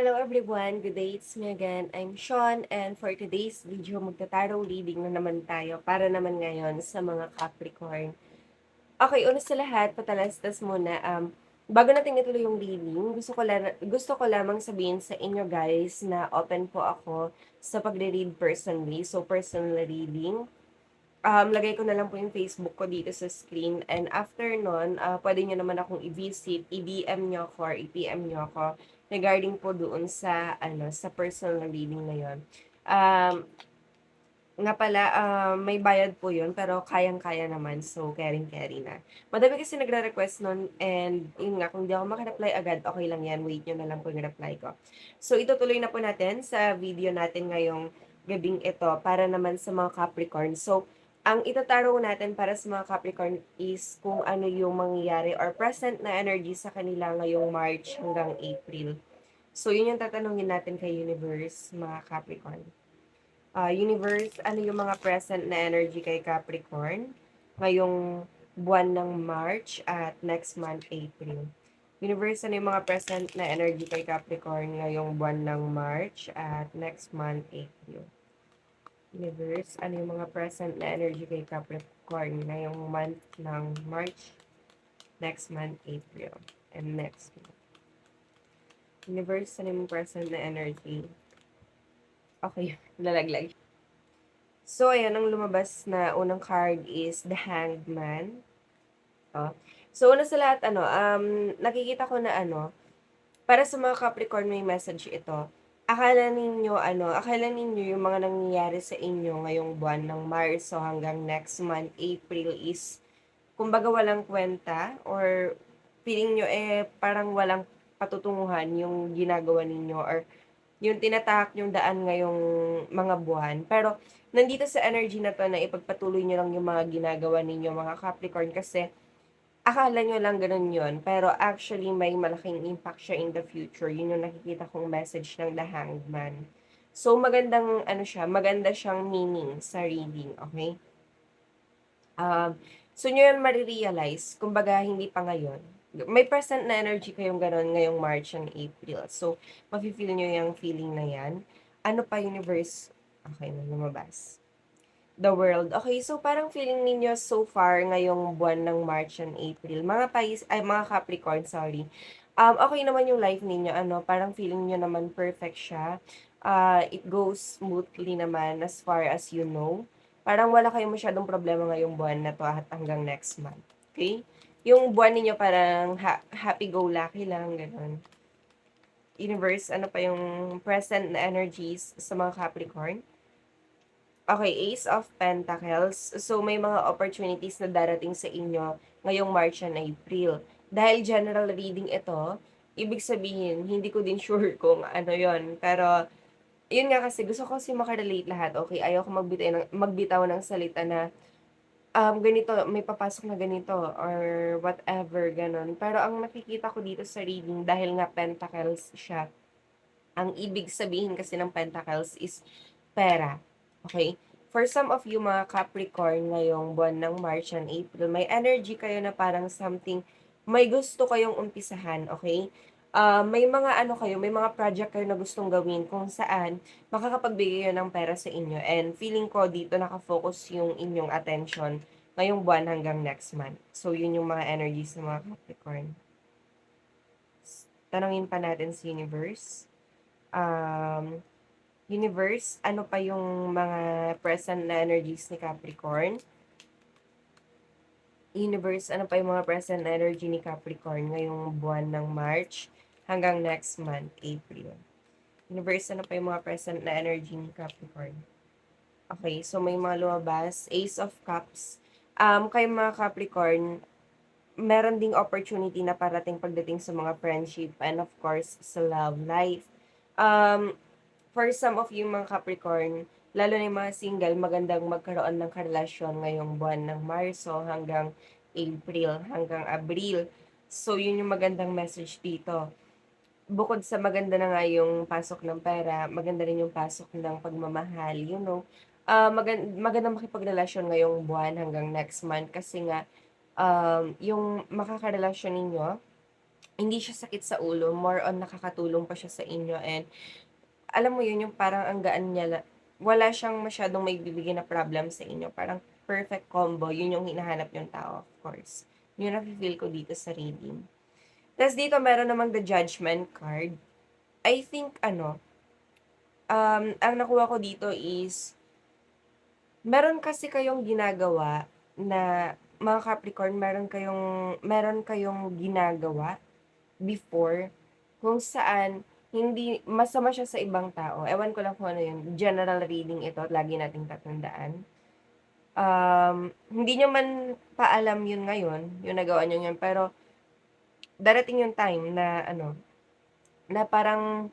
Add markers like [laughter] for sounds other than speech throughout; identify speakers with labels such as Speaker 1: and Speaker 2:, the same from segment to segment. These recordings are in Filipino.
Speaker 1: Hello everyone, good day, it's me again. I'm Sean and for today's video, magta-tarot reading na naman tayo para naman ngayon sa mga Capricorn. Okay, una sa lahat, patalastas muna. Um, bago natin ituloy yung reading, gusto ko, la- gusto ko lamang sabihin sa inyo guys na open po ako sa pagre-read personally. So, personal reading. Um, lagay ko na lang po yung Facebook ko dito sa screen. And after nun, uh, pwede nyo naman akong i-visit, i-DM nyo ako or i-PM nyo ako regarding po doon sa ano sa personal reading na yon. Um, nga pala, uh, may bayad po yun, pero kayang-kaya naman, so caring-carry na. Madami kasi nagre-request nun, and yun nga, kung di ako makireply agad, okay lang yan, wait nyo na lang po yung reply ko. So, itutuloy na po natin sa video natin ngayong gabing ito, para naman sa mga Capricorn. So, ang itataro natin para sa mga Capricorn is kung ano yung mangyayari or present na energy sa kanila ngayong March hanggang April. So, yun yung tatanungin natin kay Universe, mga Capricorn. Uh, universe, ano yung mga present na energy kay Capricorn ngayong buwan ng March at next month, April? Universe, ano yung mga present na energy kay Capricorn ngayong buwan ng March at next month, April? Universe, ano yung mga present na energy kay Capricorn ngayong month ng March, next month, April, and next month? Universe, ano yung present na energy? Okay, [laughs] lalaglag. So, ayan, ang lumabas na unang card is the Hanged Man. Oh. So, una sa lahat, ano, um, nakikita ko na ano, para sa mga Capricorn may message ito akala ninyo ano, akala ninyo yung mga nangyayari sa inyo ngayong buwan ng Marso hanggang next month, April is kumbaga walang kwenta or feeling nyo eh parang walang patutunguhan yung ginagawa ninyo or yung tinatahak yung daan ngayong mga buwan. Pero nandito sa energy na to na ipagpatuloy nyo lang yung mga ginagawa ninyo mga Capricorn kasi akala nyo lang ganun yon pero actually may malaking impact siya in the future. Yun yung nakikita kong message ng The Hanged Man. So, magandang, ano siya, maganda siyang meaning sa reading, okay? Um, so, nyo yun marirealize, kumbaga, hindi pa ngayon. May present na energy kayong ganun ngayong March and April. So, mafe-feel nyo yung feeling na yan. Ano pa, universe? Okay, lumabas the world. Okay, so parang feeling ninyo so far ngayong buwan ng March and April, mga Pais, ay mga Capricorn, sorry. Um, okay naman yung life ninyo, ano, parang feeling niyo naman perfect siya. Uh, it goes smoothly naman as far as you know. Parang wala kayong masyadong problema ngayong buwan na to at hanggang next month. Okay? Yung buwan ninyo parang ha- happy-go-lucky lang, ganun. Universe, ano pa yung present na energies sa mga Capricorn? Okay, Ace of Pentacles. So, may mga opportunities na darating sa inyo ngayong March and April. Dahil general reading ito, ibig sabihin, hindi ko din [laughs] sure kung ano yon Pero, yun nga kasi, gusto ko kasi makarelate lahat. Okay, ayaw ko magbitaw ng, magbitaw ng salita na um, ganito, may papasok na ganito, or whatever, ganon. Pero ang nakikita ko dito sa reading, dahil nga Pentacles siya, ang ibig sabihin kasi ng Pentacles is pera Okay? For some of you mga Capricorn ngayong buwan ng March and April, may energy kayo na parang something, may gusto kayong umpisahan, okay? Uh, may mga ano kayo, may mga project kayo na gustong gawin kung saan makakapagbigay yun ng pera sa inyo. And feeling ko dito nakafocus yung inyong attention ngayong buwan hanggang next month. So, yun yung mga energies ng mga Capricorn. Tanungin pa natin si Universe. Um, universe, ano pa yung mga present na energies ni Capricorn? Universe, ano pa yung mga present na energy ni Capricorn ngayong buwan ng March hanggang next month, April? Universe, ano pa yung mga present na energy ni Capricorn? Okay, so may mga lumabas. Ace of Cups. Um, kay mga Capricorn, meron ding opportunity na parating pagdating sa mga friendship and of course sa love life. Um, for some of you mga Capricorn, lalo na yung mga single, magandang magkaroon ng karelasyon ngayong buwan ng Marso hanggang April, hanggang Abril. So, yun yung magandang message dito. Bukod sa maganda na nga yung pasok ng pera, maganda rin yung pasok ng pagmamahal, you know. Uh, maganda, maganda makipagrelasyon ngayong buwan hanggang next month kasi nga um, yung makakarelasyon ninyo hindi siya sakit sa ulo, more on nakakatulong pa siya sa inyo and alam mo yun, yung parang ang gaan niya la wala siyang masyadong maibibigay na problem sa inyo, parang perfect combo, yun yung hinahanap niyong tao, of course. Yun nafi-feel ko dito sa reading. Tas dito meron namang the judgment card. I think ano, um, ang nakuha ko dito is meron kasi kayong ginagawa na mga Capricorn, meron kayong meron kayong ginagawa before kung saan hindi masama siya sa ibang tao. Ewan ko lang kung ano yun, general reading ito, lagi nating tatandaan. Um, hindi niyo man paalam yun ngayon, yung nagawa niyo yun, pero darating yung time na ano, na parang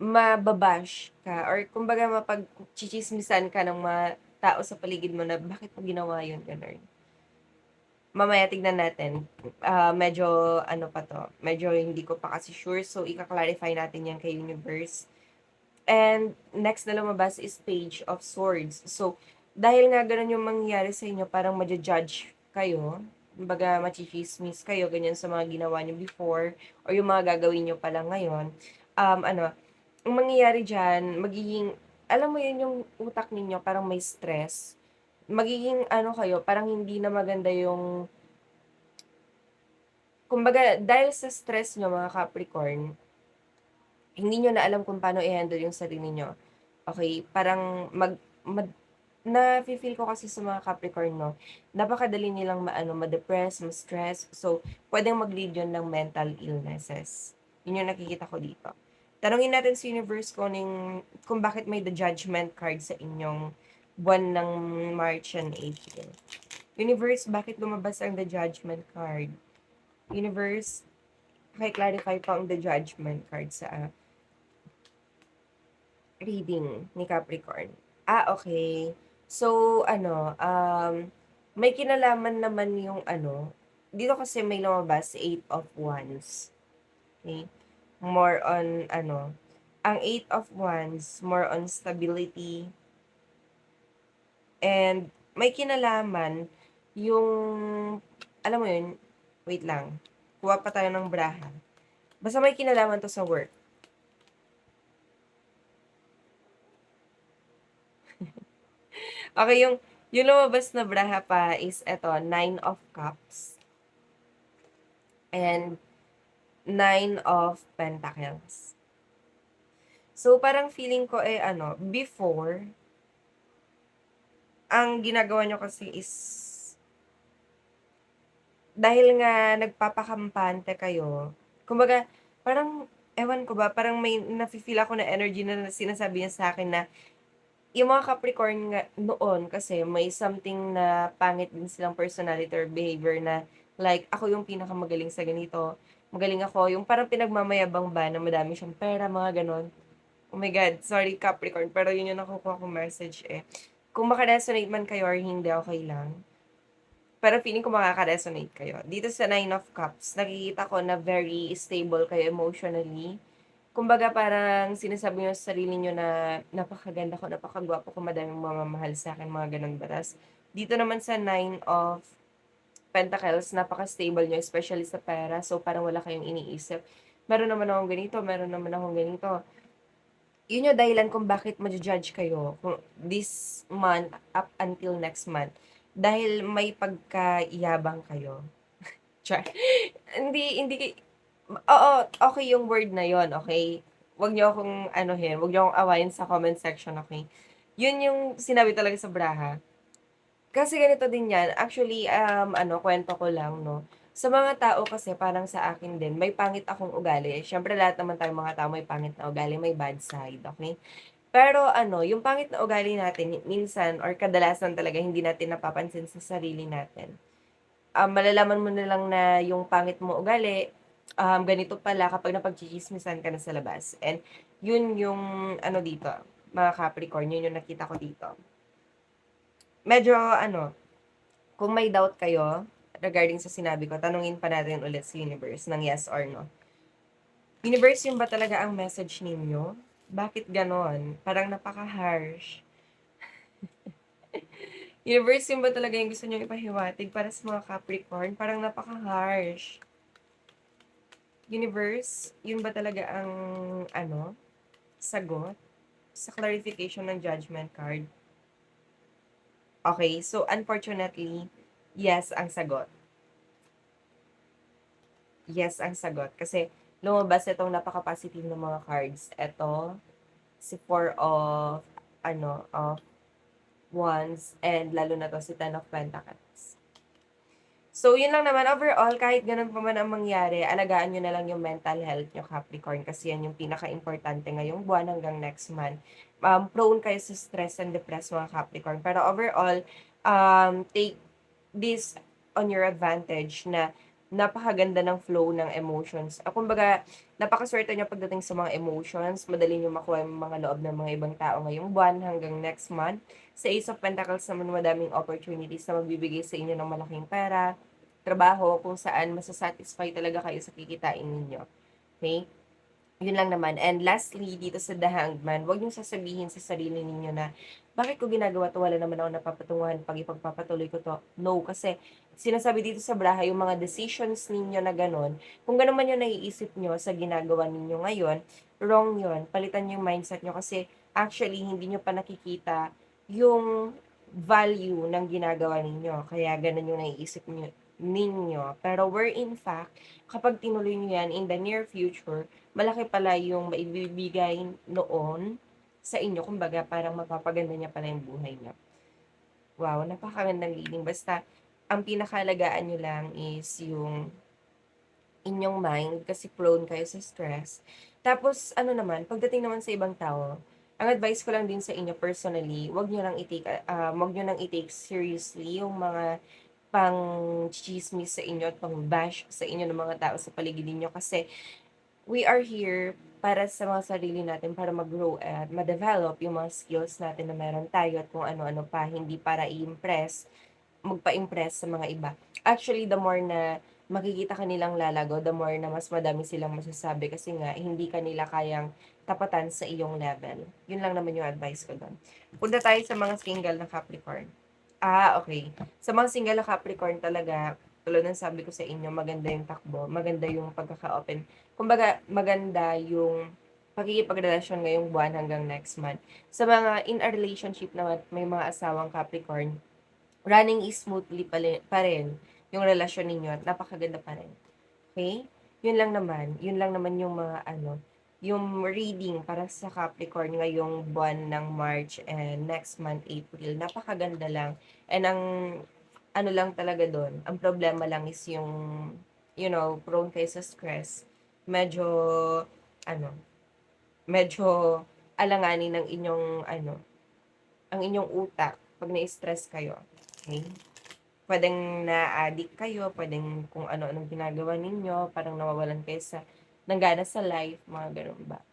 Speaker 1: mababash ka or kumbaga mapagchichismisan ka ng mga tao sa paligid mo na bakit mo ginawa yun, gano'n. Mamaya tignan natin. Ah, medyo ano pa 'to, medyo hindi ko pa kasi sure so ika-clarify natin 'yan kay universe. And next na lumabas is Page of Swords. So, dahil nga gano'n yung mangyayari sa inyo parang maja-judge kayo, kumbaga matsitsismis kayo ganyan sa mga ginawa niyo before or yung mga gagawin niyo pa lang ngayon, um, ano, ang mangyayari diyan magiging alam mo yun yung utak ninyo parang may stress. Magiging ano kayo, parang hindi na maganda yung kumbaga dahil sa stress niyo mga Capricorn, hindi niyo na alam kung paano i-handle yung sarili niyo. Okey, parang mag mad nafi-feel ko kasi sa mga Capricorn 'no, napakadali nilang maano, ma-depress, ma-stress. So, puwedeng mag-lead yun ng mental illnesses. Yun yung nakikita ko dito. Tanungin natin sa universe kung kung bakit may the judgment card sa inyong buwan ng March and April. Universe, bakit lumabas ang the judgment card? Universe, paki-clarify po ang the judgment card sa reading ni Capricorn. Ah, okey. So ano, um, may kinalaman naman yung ano, dito kasi may lumabas, Eight of Wands. Okey. More on ano, ang Eight of Wands, more on stability. And may kinalaman yung alam mo yun, wait lang, kuha pa tayo ng braha. Basta may kinalaman 'to sa work. [laughs] Okey, yung yung lumabas na braha pa is eto, Nine of Cups. And Nine of Pentacles. So, parang feeling ko, eh, ano, before ang ginagawa niyo kasi is dahil nga nagpapakampante kayo, kumbaga parang ewan ko ba, parang may nafi-feel ako na energy na sinasabi niya sa'kin na yung mga Capricorn nga noon kasi may something na pangit din silang personality or behavior na like, "Ako yung pinakamagaling sa ganito, magaling ako." Yung parang pinagmamayabang ba na madami siyang pera, mga gano'n. Oh my God, sorry Capricorn, pero yun yung nakukuha kong message, eh. Kung maka-resonate man kayo or hindi, okey lang. Pero feeling ko makaka-resonate kayo. Dito sa Nine of Cups, nakikita ko na very stable kayo emotionally. Kumbaga parang sinasabi niyo sa sarili niyo na, "Napakaganda ko, napakagwapo ko, madaming mamamahal sa'kin." Mga gano'ng daras. Dito naman sa Nine of Pentacles, napaka-stable niyo especially sa pera. So, parang wala kayong iniisip, "Meron naman akong ganito, meron naman akong ganito." Yun yung dahilan kung bakit maju-judge kayo kung this month up until next month. Dahil may pagkayabang kayo. [laughs] Char. Hindi hindi oo, okey yung word na yun, okey? Wag niyo akong anuhin, wag niyo akong awayin sa comment section, okey? Yun yung sinabi talaga sa braha. Kasi ganito din 'yan, actually, um, ano, kuwento ko lang 'no. Sa mga tao kasi parang sa akin din, may pangit akong ugali. Siyempre lahat naman tayong mga tao may pangit na ugali, may bad side, okey? Pero ano, yung pangit na ugali natin minsan or kadalasan talaga hindi natin napapansin sa sarili natin. Um, malalaman mo na lang na yung pangit mo ugali, um, ganito pala kapag napagtsitsismisan ka na sa labas. And yun yung ano dito, mga Capricorn, yun yung nakita ko dito. Medyo ano, kung may doubt kayo regarding sa sinabi ko, tanungin pa natin ulit sa universe ng yes or no. Universe, yun ba talaga ang message ninyo? Bakit gano'n? Parang napaka-harsh. [laughs] Universe, yun ba talaga yung gusto niyong ipahiwatig para sa mga Capricorn? Parang napaka-harsh. Universe, yun ba talaga ang ano, sagot sa clarification ng judgment card? Okay, so unfortunately, yes ang sagot. Yes ang sagot kasi lumabas itong napaka-positive ng mga cards. Ito, si Four of ano, of Wands and lalo na 'to si Ten of Pentacles. So, yun lang naman overall kahit ganun pa man ang mangyari, alagaan niyo na lang yung mental health niyo Capricorn kasi yan yung pinakaimportante ngayong buwan hanggang next month. Um, prone kayo sa stress and depressed mga Capricorn. Pero overall, um, take this on your advantage na napakaganda ng flow ng emotions. Ah, kumbaga, napakaswerte niyo pagdating sa mga emotions, madali niyo makuha yung mga loob ng mga ibang tao ngayong buwan hanggang next month. Sa Ace of Pentacles naman madaming opportunities na magbibigay sa inyo ng malaking pera, trabaho, kung saan masasatisfy talaga kayo sa kikitain ninyo. Okay? Yun lang naman. And lastly, dito sa The Hanged Man, huwag niyong sasabihin sa sarili ninyo na, bakit ko ginagawa to? Wala naman ako napapatunguhan pag ipagpapatuloy ko to. No, kasi sinasabi dito sa braha, yung mga decisions ninyo na ganon, kung ganon man yung naiisip nyo sa ginagawa ninyo ngayon, wrong yun. Palitan yung mindset nyo kasi actually, hindi nyo pa nakikita yung value ng ginagawa ninyo. Kaya ganun yung naiisip nyo, ninyo. Pero where in fact, kapag tinuloy nyo yan in the near future, malaki pala yung maibibigay noon sa inyo. Kumbaga, parang mapapaganda niya pala yung buhay niya. Wow, napakagandang reading. Basta, ang pinakalagaan nyo lang is yung inyong mind kasi prone kayo sa stress. Tapos, ano naman, pagdating naman sa ibang tao, ang advice ko lang din sa inyo personally, wag nyo lang i-take, uh, wag nyo lang i-take seriously yung mga pang chismis sa inyo at pang bash sa inyo ng mga tao sa paligid ninyo kasi we are here para sa mga sarili natin para mag-grow at ma-develop yung mga skills natin na meron tayo at kung ano-ano pa, hindi para i-impress, magpa-impress sa mga iba. Actually, the more na makikita kanilang lalago, the more na mas madami silang masasabi kasi nga hindi kanila kayang tapatan sa iyong level. Yun lang naman yung advice ko doon. Punta tayo sa mga single na Capricorn. Ah, okay. Sa mga single na Capricorn talaga, tulad ng sabi ko sa inyo, maganda yung takbo, maganda yung pagkaka-open. Kumbaga, maganda yung pakikipagrelasyon ngayong buwan hanggang next month. Sa mga in a relationship naman, may mga asawang Capricorn, running is smoothly pa rin yung relasyon ninyo at napakaganda pa rin. Okay? Yun lang naman. Yun lang naman yung mga ano, yung reading para sa Capricorn ngayong buwan ng March and next month April. Napakaganda lang. And ang ano lang talaga doon, ang problema lang is yung you know, prone kayo sa stress. Medyo ano, medyo alanganin ng inyong ano, ang inyong utak pag na-stress kayo. Okay? Pwedeng na-addict kayo, pwedeng kung ano-anong ginagawa ninyo, parang nawawalan kayo sa ng gana sa life, mga ganun ba?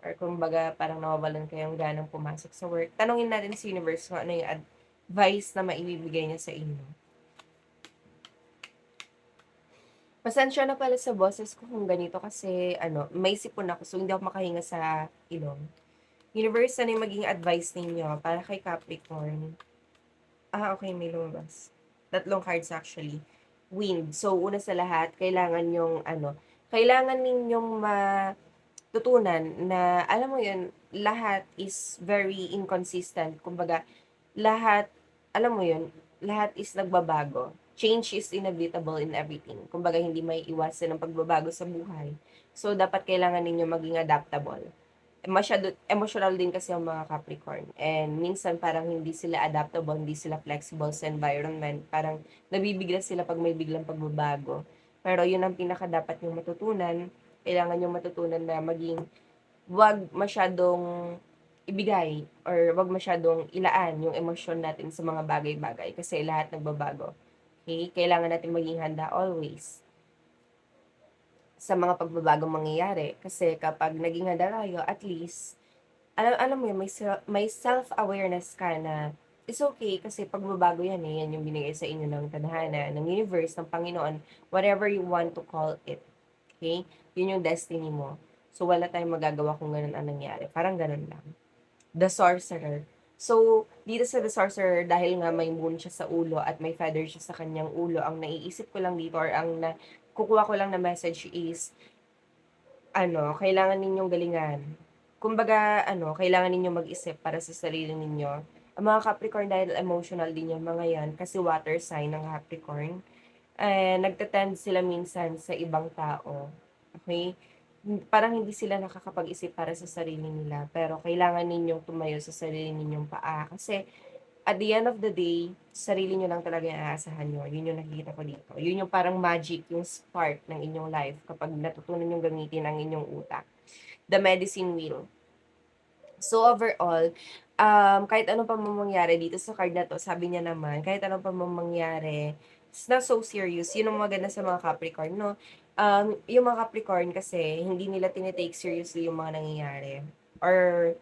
Speaker 1: Or kumbaga, parang nawawalan kayong ganang pumasok sa work. Tanungin natin sa universe kung ano yung advice na maibibigay niya sa inyo. Pasensya na pala sa boses ko kung ganito kasi ano, may sipon ako so hindi ako makahinga sa ilong. Universe, ano yung maging advice ninyo para kay Capricorn? Ah, okay, may lumabas. Tatlong cards actually. Wind. So, una sa lahat, kailangan yung ano, kailangan ninyong matutunan na, alam mo yun, lahat is very inconsistent. Kumbaga, lahat, alam mo yun, lahat is nagbabago. Change is inevitable in everything. Kumbaga, hindi may iwasan ng pagbabago sa buhay. So, dapat kailangan ninyo maging adaptable. Masyado, emotional din kasi ang mga Capricorn. And minsan parang hindi sila adaptable, hindi sila flexible sa environment. Parang nabibigla sila pag may biglang pagbabago. Pero yun ang pinaka dapat yung matutunan. Kailangan yung matutunan na maging wag masyadong ibigay or wag masyadong ilaan yung emosyon natin sa mga bagay-bagay kasi lahat nagbabago. Okay? Kailangan natin maging handa always sa mga pagbabagong mangyayari kasi kapag naging handa tayo, at least alam alam mo yun, may, may self-awareness ka na It's okay kasi pagbabago yan eh. Yan yung binigay sa inyo ng tadhana, ng universe, ng Panginoon, whatever you want to call it. Okay? Yun yung destiny mo. So, wala tayong magagawa kung ganun ang nangyari. Parang ganun lang. The Sorcerer. So, dito sa The Sorcerer, dahil nga may moon siya sa ulo at may feather siya sa kanyang ulo, ang naiisip ko lang dito or ang na, kukuha ko lang na message is, ano, kailangan ninyong galingan. Kumbaga ano, kailangan ninyong mag-isip para sa sarili ninyo. Ang mga Capricorn dahil emotional din yung mga yan kasi water sign ng Capricorn, eh, nagte-tend sila minsan sa ibang tao? Hin parang hindi sila nakakapag-isip para sa sarili nila, pero kailangan ninyong tumayo sa sarili ninyong paa kasi at the end of the day, sarili niyo lang talaga yung aasahan niyo, yun yung nakikita ko dito. Yun yung parang magic, yung spark ng inyong life kapag natutunan niyong gamitin ang inyong utak. The medicine wheel. So overall, um, kahit ano pa man mangyari dito sa card na 'to, sabi niya naman, kahit ano pa man mangyari, it's not so serious. Yun ang maganda sa mga Capricorn 'no. Um, yung mga Capricorn kasi hindi nila tine-take seriously yung mga nangyayari or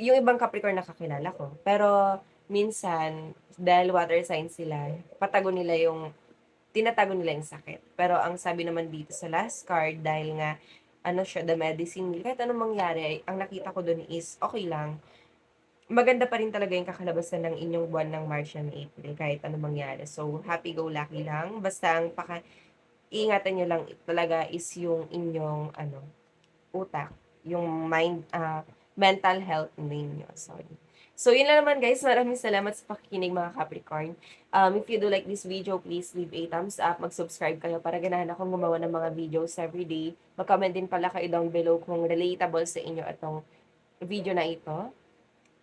Speaker 1: yung ibang Capricorn na kakilala ko. Pero minsan, dahil water sign sila, patago nila yung tinatago nila yung sakit. Pero ang sabi naman dito sa last card, dahil nga ano siya, the medicine wheel, kahit anong mangyari, ang nakita ko dun is okey lang. Maganda pa rin talaga yung kakalabasan ng inyong buwan ng March and April kahit anong mangyari. So, happy-go-lucky lang, basta ang paka iingatan niyo lang talaga is yung inyong ano, utak, yung mind, ah, mental health ninyo, sorry. So yun lang naman guys, maraming salamat sa pakikinig mga Capricorn. Um, if you do like this video, please leave a thumbs up, mag-subscribe kayo para ganahan akong gumawa ng mga videos everyday. Mag-comment din pala kayo down below kung relatable sa inyo itong video na ito.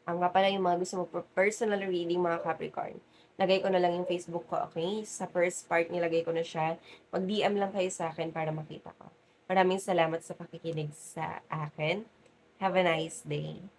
Speaker 1: Ang nga pala yung mga gusto mo personal reading mga Capricorn. Lagay ko na lang yung Facebook ko, okay? Sa first part nilagay ko na siya. Mag-DM lang kayo sa akin para makita ko. Maraming salamat sa pakikinig sa akin. Have a nice day.